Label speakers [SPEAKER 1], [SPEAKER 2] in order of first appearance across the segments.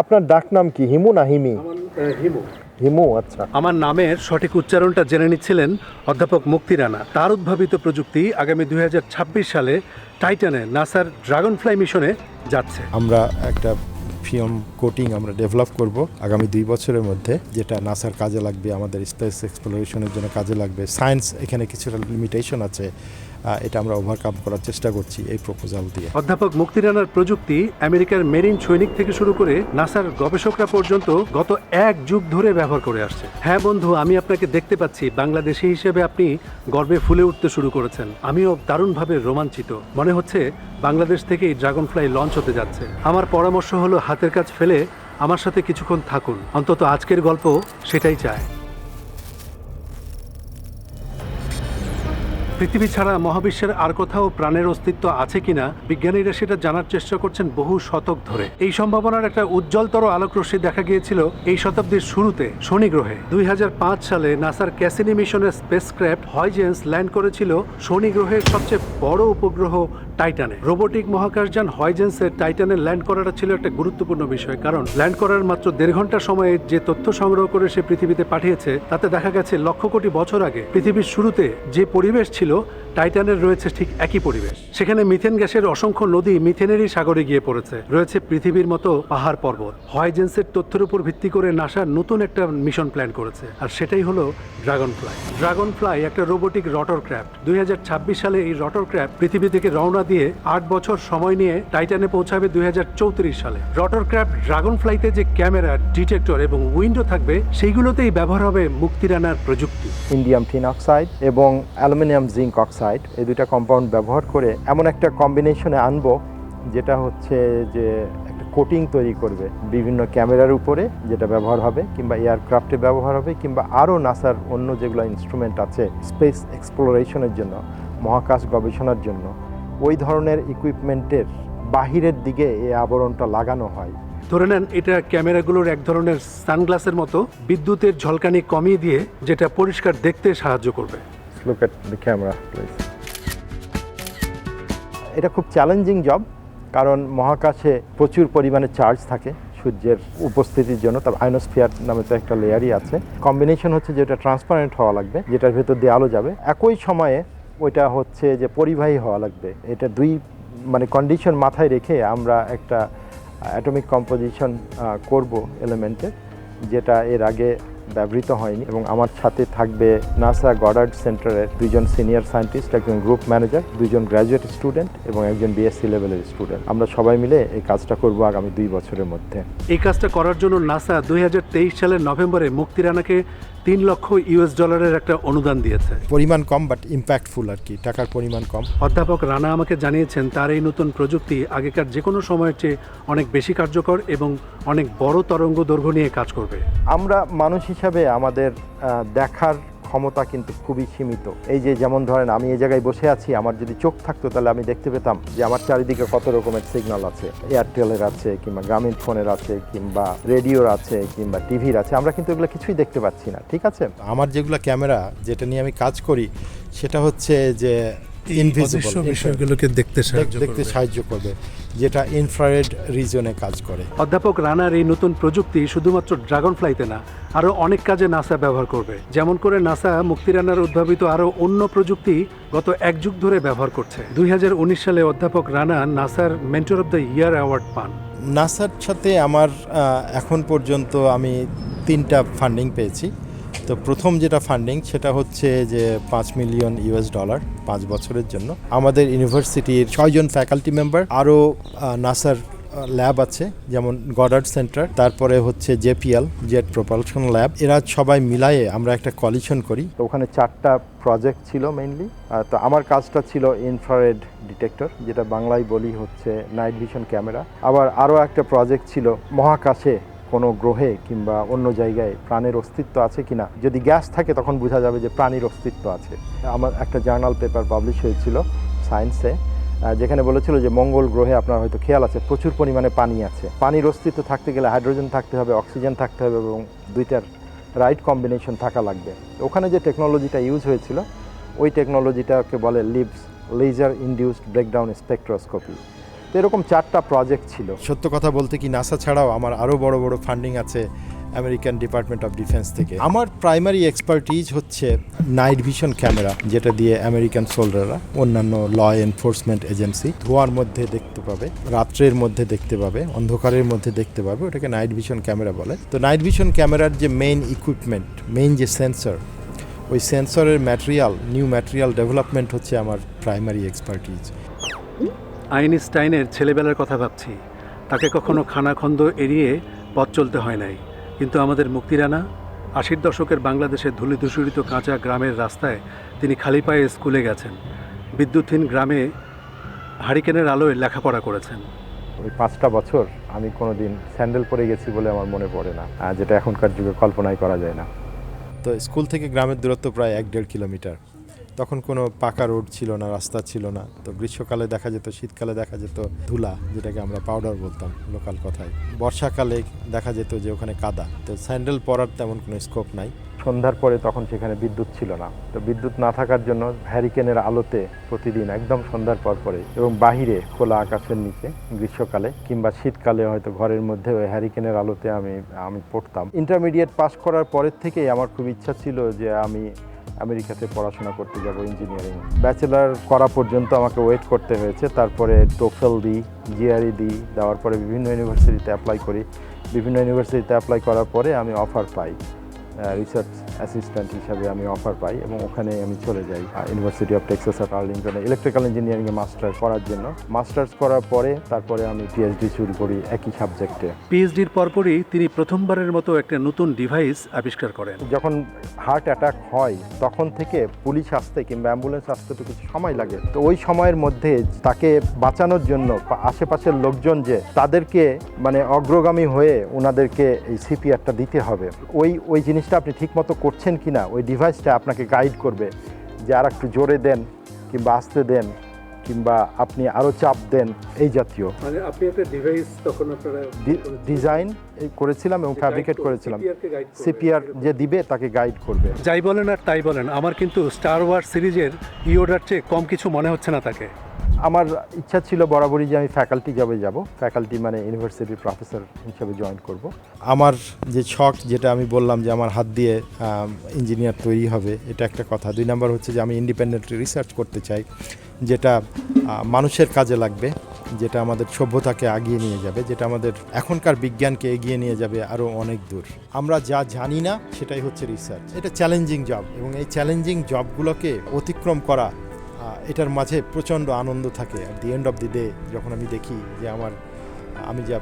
[SPEAKER 1] আপনার ডাক নাম কি? হিমু না হিমি?
[SPEAKER 2] হিমু।
[SPEAKER 1] হিমু আচ্ছা।
[SPEAKER 2] আমার নামের সঠিক উচ্চারণটা জেনে নিচ্ছিলেন অধ্যাপক মুক্তি রানা। তার উদ্ভাবিত প্রযুক্তি আগামী দু হাজার ছাব্বিশ সালে টাইটানে নাসার ড্রাগন ফ্লাই মিশনে যাচ্ছে।
[SPEAKER 3] আমরা একটা ফিল্ম কোটিং আমরা ডেভেলপ করব আগামী দুই বছরের মধ্যে যেটা নাসার কাজে লাগবে আমাদের স্পেস এক্সপ্লোরেশনের জন্য কাজে লাগবে। সায়েন্স এখানে কিছুটা লিমিটেশন আছে। এটা আমরা ওভারকাম করার চেষ্টা করছি এই প্রপোজাল দিয়ে।
[SPEAKER 2] অধ্যাপক মুক্তি রানার প্রযুক্তি আমেরিকার মেরিন সৈনিক থেকে শুরু করে নাসার গবেষকরা পর্যন্ত গত এক যুগ ধরে ব্যবহার করে আসছে। হ্যাঁ বন্ধু, আমি আপনাকে দেখতে পাচ্ছি। বাংলাদেশি হিসেবে আপনি গর্বে ফুলে উঠতে শুরু করেছেন। আমিও দারুণভাবে রোমাঞ্চিত। মনে হচ্ছে বাংলাদেশ থেকেই ড্রাগন ফ্লাই লঞ্চ হতে যাচ্ছে। আমার পরামর্শ হলো হাতের কাজ ফেলে আমার সাথে কিছুক্ষণ থাকুন। অন্তত আজকের গল্প সেটাই চায়। পৃথিবী ছাড়া মহাবিশ্বের আর কোথাও প্রাণের অস্তিত্ব আছে কিনা, বিজ্ঞানীরা সেটা জানার চেষ্টা করছেন বহু শতক ধরে। এই সম্ভাবনার একটা উজ্জ্বলতর আলোকরশ্মি দেখা গিয়েছিল এই শতাব্দীর শুরুতে শনি গ্রহে দুই হাজার পাঁচ সালে নাসার ক্যাসিনি মিশনের স্পেসক্রাফট হয়জেন্স ল্যান্ড করেছিল শনি গ্রহের সবচেয়ে বড় উপগ্রহ টাইটানে রোবোটিক মহাকাশযান হয়জেন্সের টাইটানে ল্যান্ড করাটা ছিল একটা গুরুত্বপূর্ণ বিষয়, কারণ ল্যান্ড করার মাত্র দেড় ঘণ্টা সময়ে যে তথ্য সংগ্রহ করে সে পৃথিবীতে পাঠিয়েছে, তাতে দেখা গেছে লক্ষ কোটি বছর আগে পৃথিবীর শুরুতে যে পরিবেশ ছিল টাইটানের রয়েছে ঠিক একই পরিবেশ। সেখানে মিথেন গ্যাসের অসংখ্য নদী মিথেনেরই সাগরে গিয়ে পড়েছে। রয়েছে পৃথিবীর মতো পাহাড় পর্বত। হয়জেন্সের তথ্যের উপর ভিত্তি করে নাসা নতুন একটা মিশন প্ল্যান করেছে। আর সেটাই হলো ড্রাগন ফ্লাই ড্রাগন ফ্লাই একটা রোবোটিক রটর ক্র্যাফট। দুই সালে এই রটর ক্র্যাফট পৃথিবী থেকে রওনা দিয়ে আট বছর সময় নিয়ে টাইটানে পৌঁছাবে দুই হাজার চৌত্রিশ সালে। রটর ক্র্যাফট ড্রাগন ফ্লাইতে যে ক্যামেরা, ডিটেক্টর এবং উইন্ডো থাকবে, সেইগুলোতেই ব্যবহার হবে মুক্তিরানার প্রযুক্তি।
[SPEAKER 1] ইন্ডিয়াম টিন অক্সাইড এবং অ্যালুমিনিয়াম জিঙ্ক অক্সাইড এই দুইটা কম্পাউন্ড ব্যবহার করে এমন একটা কম্বিনেশনে আনব যেটা হচ্ছে যে একটা কোটিং তৈরি করবে বিভিন্ন ক্যামেরার উপরে, যেটা ব্যবহার হবে, কিংবা এয়ারক্রাফটে ব্যবহার হবে, কিংবা আরও নাসার অন্য যেগুলো ইনস্ট্রুমেন্ট আছে স্পেস এক্সপ্লোরেশনের জন্য, মহাকাশ গবেষণার জন্য। ওই ধরনের ইকুইপমেন্টের বাহিরের দিকে এই আবরণটা লাগানো হয়।
[SPEAKER 2] ধরে নেন, এটা ক্যামেরাগুলোর এক ধরনের সানগ্লাসের মতো বিদ্যুতের ঝলকানি কমিয়ে দিয়ে যেটা পরিষ্কার দেখতে সাহায্য করবে।
[SPEAKER 1] Look at the camera please এটা খুব চ্যালেঞ্জিং জব কারণ মহাকাশে প্রচুর পরিমাণে চার্জ থাকে সূর্যের উপস্থিতির জন্য। তার আয়নোস্ফিয়ার নামে তো একটা লেয়ারই আছে। কম্বিনেশন হচ্ছে যেটা ট্রান্সপারেন্ট হওয়া লাগবে, যেটার ভেতর দিয়ে আলো যাবে। একই সময়ে ওইটা হচ্ছে যে পরিবাহী হওয়া লাগবে। এটা দুই মানে কন্ডিশন মাথায় রেখে আমরা একটা অ্যাটমিক কম্পোজিশন করব এলিমেন্টের যেটা এর আগে ব্যবহৃত হয়নি এবং আমার সাথে থাকবে নাসা গডার্ড সেন্টারের দুইজন সিনিয়র সায়েন্টিস্ট একজন গ্রুপ ম্যানেজার দুইজন গ্র্যাজুয়েট স্টুডেন্ট এবং একজন বিএসসি লেভেলের স্টুডেন্ট। আমরা সবাই মিলে এই কাজটা করব আগামী দুই বছরের মধ্যে।
[SPEAKER 2] এই কাজটা করার জন্য নাসা দুই সালের নভেম্বরে মুক্তিরানাকে তিন লক্ষ ইউএস ডলারের একটা অনুদান দিয়েছে।
[SPEAKER 3] পরিমাণ কম বাট ইম্প্যাক্টফুল আর কি টাকার পরিমাণ কম।
[SPEAKER 2] অধ্যাপক রানা আমাকে জানিয়েছেন তার এই নতুন প্রযুক্তি আগেকার যে কোনো সময়ের চেয়ে অনেক বেশি কার্যকর এবং অনেক বড় তরঙ্গ দৈর্ঘ্য নিয়ে কাজ করবে।
[SPEAKER 1] আমরা মানুষ হিসাবে আমাদের দেখার ক্ষমতা কিন্তু খুবই সীমিত। এই যে যেমন ধরেন আমি এই জায়গায় বসে আছি, আমার যদি চোখ থাকতো তাহলে আমি দেখতে পেতাম যে আমার চারিদিকে কত রকমের সিগন্যাল আছে। এয়ারটেলের আছে, কিংবা গ্রামীণ ফোনের আছে, কিংবা রেডিওর আছে, কিংবা টিভির আছে। আমরা কিন্তু এগুলো কিছুই দেখতে পাচ্ছি না, ঠিক আছে?
[SPEAKER 3] আমার যেগুলো ক্যামেরা, যেটা নিয়ে আমি কাজ করি, সেটা হচ্ছে যে ইনভিজিবল
[SPEAKER 2] বিষয়গুলোকে দেখতে
[SPEAKER 3] দেখতে সাহায্য করবে যেটা ইনফ্রারেড রিজনে কাজ করে।
[SPEAKER 2] অধ্যাপক রানার এই নতুন প্রযুক্তি শুধুমাত্র ড্রাগন ফ্লাইতে না আরও অনেক কাজে নাসা ব্যবহার করবে। যেমন করে নাসা মুক্তি রানার উদ্ভাবিত আরও অন্য প্রযুক্তি গত এক যুগ ধরে ব্যবহার করছে। দুই হাজার উনিশ সালে অধ্যাপক রানা নাসার mentor of the year award পান।
[SPEAKER 3] নাসার সাথে আমার এখন পর্যন্ত আমি তিনটা ফান্ডিং পেয়েছি। তো প্রথম যেটা ফান্ডিং সেটা হচ্ছে যে পাঁচ মিলিয়ন ইউএস ডলার পাঁচ বছরের জন্য। আমাদের ইউনিভার্সিটির ছয়জন ফ্যাকাল্টি মেম্বার আরও নাসার ল্যাব আছে, যেমন গডার্ড সেন্টার তারপরে হচ্ছে জেপিএল, জেট প্রপালশন ল্যাব এরা সবাই মিলায়ে আমরা একটা কলিশন করি।
[SPEAKER 1] তো ওখানে চারটা প্রজেক্ট ছিল মেইনলি তো আমার কাজটা ছিল ইনফ্রারেড ডিটেক্টর যেটা বাংলায় বলি হচ্ছে নাইট ভিশন ক্যামেরা আবার আরও একটা প্রজেক্ট ছিল মহাকাশে কোনো গ্রহে কিংবা অন্য জায়গায় প্রাণের অস্তিত্ব আছে কিনা, যদি গ্যাস থাকে তখন বোঝা যাবে যে প্রাণীর অস্তিত্ব আছে। আমার একটা জার্নাল পেপার পাবলিশ হয়েছিল সায়েন্সে যেখানে বলেছিল যে মঙ্গল গ্রহে আপনার হয়তো খেয়াল আছে, প্রচুর পরিমাণে পানি আছে। পানির অস্তিত্ব থাকতে গেলে হাইড্রোজেন থাকতে হবে, অক্সিজেন থাকতে হবে এবং দুইটার রাইট কম্বিনেশন থাকা লাগবে। ওখানে যে টেকনোলজিটা ইউজ হয়েছিল, ওই টেকনোলজিটাকে বলে LIBS laser induced breakdown spectroscopy. তো এরকম চারটা প্রজেক্ট ছিল।
[SPEAKER 3] সত্য কথা বলতে কি নাসা ছাড়াও আমার আরও বড় বড় ফান্ডিং আছে আমেরিকান ডিপার্টমেন্ট অফ ডিফেন্স থেকে। আমার প্রাইমারি এক্সপার্টিজ হচ্ছে নাইট ভিশন ক্যামেরা যেটা দিয়ে আমেরিকান সোলজাররা অন্যান্য ল এনফোর্সমেন্ট এজেন্সি ধোয়ার মধ্যে দেখতে পাবে, রাত্রের মধ্যে দেখতে পাবে, অন্ধকারের মধ্যে দেখতে পাবে, ওটাকে নাইট ভিশন ক্যামেরা বলে। তো নাইট ভিশন ক্যামেরার যে মেইন ইকুইপমেন্ট মেইন যে সেন্সর ওই সেন্সরের ম্যাটেরিয়াল নিউ ম্যাটেরিয়াল ডেভেলপমেন্ট হচ্ছে আমার প্রাইমারি এক্সপার্টিজ
[SPEAKER 2] আইনস্টাইনের ছেলেবেলার কথা ভাবছি। তাকে কখনো খানাখন্দ এড়িয়ে পথ চলতে হয় নাই। কিন্তু আমাদের মুক্তিরানা আশির দশকের বাংলাদেশের ধুলি ধূসরিত কাঁচা গ্রামের রাস্তায় তিনি খালি পায়ে স্কুলে গেছেন। বিদ্যুৎহীন গ্রামে হারিকেনের আলোয় লেখাপড়া করেছেন।
[SPEAKER 1] ওই পাঁচটা বছর আমি কোনো দিন স্যান্ডেল পরে গেছি বলে আমার মনে পড়ে না যেটা এখনকার যুগে কল্পনাই করা যায় না।
[SPEAKER 3] তো স্কুল থেকে গ্রামের দূরত্ব প্রায় এক দেড় কিলোমিটার। তখন কোনো পাকা রোড ছিল না, রাস্তা ছিল না। তো গ্রীষ্মকালে দেখা যেত, শীতকালে দেখা যেত ধুলা, যেটাকে আমরা পাউডার বলতাম লোকাল কথায়। বর্ষাকালে দেখা যেত যে ওখানে কাদা। তো স্যান্ডেল পরার তেমন কোনো স্কোপ নাই।
[SPEAKER 1] সন্ধ্যার পরে তখন সেখানে বিদ্যুৎ ছিল না। তো বিদ্যুৎ না থাকার জন্য হ্যারিকেনের আলোতে প্রতিদিন একদম সন্ধ্যার পর পরে এবং বাহিরে খোলা আকাশের নিচে গ্রীষ্মকালে কিংবা শীতকালে হয়তো ঘরের মধ্যে ওই হ্যারিকেনের আলোতে আমি আমি পড়তাম। ইন্টারমিডিয়েট পাস করার পরের থেকেই আমার খুব ইচ্ছা ছিল যে আমি আমেরিকাতে পড়াশোনা করতে যাব ইঞ্জিনিয়ারিং ব্যাচেলার করা পর্যন্ত আমাকে ওয়েট করতে হয়েছে। তারপরে টোফেল দিই জিআরই দিই দেওয়ার পরে বিভিন্ন ইউনিভার্সিটিতে অ্যাপ্লাই করি। বিভিন্ন ইউনিভার্সিটিতে অ্যাপ্লাই করার পরে আমি অফার পাই। রিসার্চ অ্যাসিস্ট্যান্ট হিসাবে আমি অফার পাই এবং ওখানে আমি চলে যাই ইউনিভার্সিটি অফ টেক্সাস অ্যাট আর্লিংটনে ইলেকট্রিক্যাল ইঞ্জিনিয়ারিংয়ে মাস্টার করার জন্য। মাস্টার্স করার পরে তারপরে আমি পিএইচডি শুরু করি একই সাবজেক্টে
[SPEAKER 2] পিএইচডির পরপরই তিনি প্রথমবারের মতো একটা নতুন ডিভাইস আবিষ্কার করেন।
[SPEAKER 1] যখন হার্ট অ্যাটাক হয় তখন থেকে পুলিশ আসতে কিংবা অ্যাম্বুলেন্স আসতে তো কিছু সময় লাগে। তো ওই সময়ের মধ্যে তাকে বাঁচানোর জন্য আশেপাশের লোকজন যে তাদেরকে মানে অগ্রগামী হয়ে ওনাদেরকে এই সিপিআরটা দিতে হবে। ওই ওই জিনিসটা আপনি ঠিকমতো করছেন কি না ওই ডিভাইসটা আপনাকে গাইড করবে যে আর একটু জোরে দেন কিংবা আসতে দেন কিংবা আপনি আরও চাপ দেন এই জাতীয়।
[SPEAKER 2] মানে আপনি একটা ডিভাইস তখন আপনারা
[SPEAKER 1] ডিজাইন করেছিলাম এবং ফ্যাব্রিকেট করেছিলাম। সিপিআর যে দিবে তাকে গাইড করবে।
[SPEAKER 2] যাই বলেন আর তাই বলেন আমার কিন্তু স্টার ওয়ার সিরিজের ইওডার চেয়ে কম কিছু মনে হচ্ছে না তাকে।
[SPEAKER 1] আমার ইচ্ছা ছিল বরাবরই যে আমি ফ্যাকাল্টি জবে যাব। ফ্যাকাল্টি মানে ইউনিভার্সিটির প্রফেসর হিসেবে জয়েন করব।
[SPEAKER 3] আমার যে শখ যেটা আমি বললাম যে আমার হাত দিয়ে ইঞ্জিনিয়ার তৈরি হবে, এটা একটা কথা। দুই নম্বর হচ্ছে যে আমি ইন্ডিপেন্ডেন্টলি রিসার্চ করতে চাই, যেটা মানুষের কাজে লাগবে, যেটা আমাদের সভ্যতাকে আগিয়ে নিয়ে যাবে, যেটা আমাদের এখনকার বিজ্ঞানকে এগিয়ে নিয়ে যাবে আরও অনেক দূর। আমরা যা জানি না, সেটাই হচ্ছে রিসার্চ এটা চ্যালেঞ্জিং জব এবং এই চ্যালেঞ্জিং জবগুলোকে অতিক্রম করা এটার মাঝে প্রচণ্ড আনন্দ থাকে। At the end of the day যখন আমি দেখি যে আমার আমি যা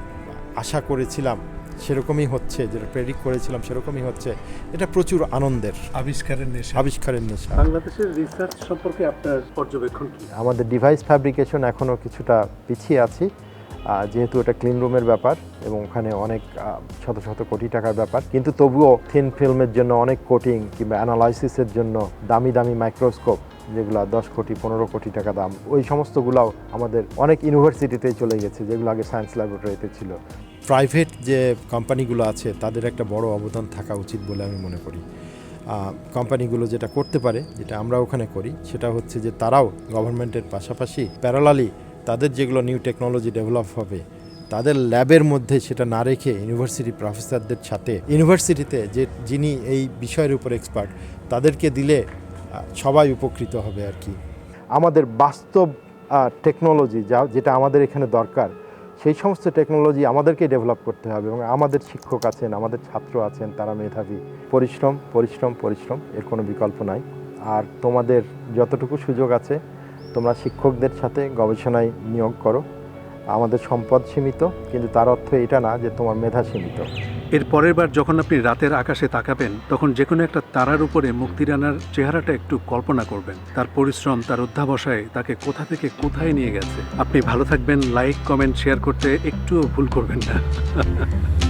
[SPEAKER 3] আশা করেছিলাম সেরকমই হচ্ছে যেটা প্রেরিক করেছিলাম সেরকমই হচ্ছে। এটা প্রচুর আনন্দের।
[SPEAKER 2] আবিষ্কারের নেশা।
[SPEAKER 3] আবিষ্কারের নেশা।
[SPEAKER 2] বাংলাদেশের রিসার্চ সম্পর্কে আপনার পর্যবেক্ষণ কি?
[SPEAKER 1] আমাদের ডিভাইস ফ্যাব্রিকেশন এখনও কিছুটা পিছিয়ে আছি। যেহেতু এটা ক্লিন রুমের ব্যাপার এবং ওখানে অনেক শত শত কোটি টাকার ব্যাপার, কিন্তু তবুও থিন ফিল্মের জন্য অনেক কোটিং কিংবা অ্যানালাইসিসের জন্য দামি দামি মাইক্রোস্কোপ যেগুলো দশ কোটি, পনেরো কোটি টাকা দাম, ওই সমস্তগুলাও আমাদের অনেক ইউনিভার্সিটিতে চলে গেছে, যেগুলো আগে সায়েন্স ল্যাবরেটরিতে ছিল।
[SPEAKER 3] প্রাইভেট যে কোম্পানিগুলো আছে, তাদের একটা বড় অবদান থাকা উচিত বলে আমি মনে করি। কোম্পানিগুলো যেটা করতে পারে, যেটা আমরা ওখানে করি, সেটা হচ্ছে যে তারাও গভর্নমেন্টের পাশাপাশি প্যারালালি তাদের যেগুলো নিউ টেকনোলজি ডেভেলপ হবে, তাদের ল্যাবের মধ্যে সেটা না রেখে ইউনিভার্সিটি প্রফেসরদের সাথে ইউনিভার্সিটিতে যে যিনি এই বিষয়ের উপর এক্সপার্ট তাদেরকে দিলে সবাই উপকৃত হবে আর কি।
[SPEAKER 1] আমাদের বাস্তব টেকনোলজি যা, যেটা আমাদের এখানে দরকার, সেই সমস্ত টেকনোলজি আমাদেরকে ডেভেলপ করতে হবে এবং আমাদের শিক্ষক আছেন, আমাদের ছাত্র আছেন, তারা মেধাবী। পরিশ্রম পরিশ্রম পরিশ্রম, এর কোনো বিকল্প নাই। আর তোমাদের যতটুকু সুযোগ আছে তোমরা শিক্ষকদের সাথে গবেষণায় নিয়োগ করো। আমাদের সম্পদ সীমিত, কিন্তু তার অর্থ এটা না যে তোমার মেধা সীমিত।
[SPEAKER 2] এর পরের বার যখন আপনি রাতের আকাশে তাকাবেন, তখন যে কোনো একটা তারার উপরে মুক্তি মুক্তিরানার চেহারাটা একটু কল্পনা করবেন। তার পরিশ্রম, তার অধ্যাবসায় তাকে কোথা থেকে কোথায় নিয়ে গেছে। আপনি ভালো থাকবেন, লাইক, কমেন্ট, শেয়ার করতে একটুও ভুল করবেন না।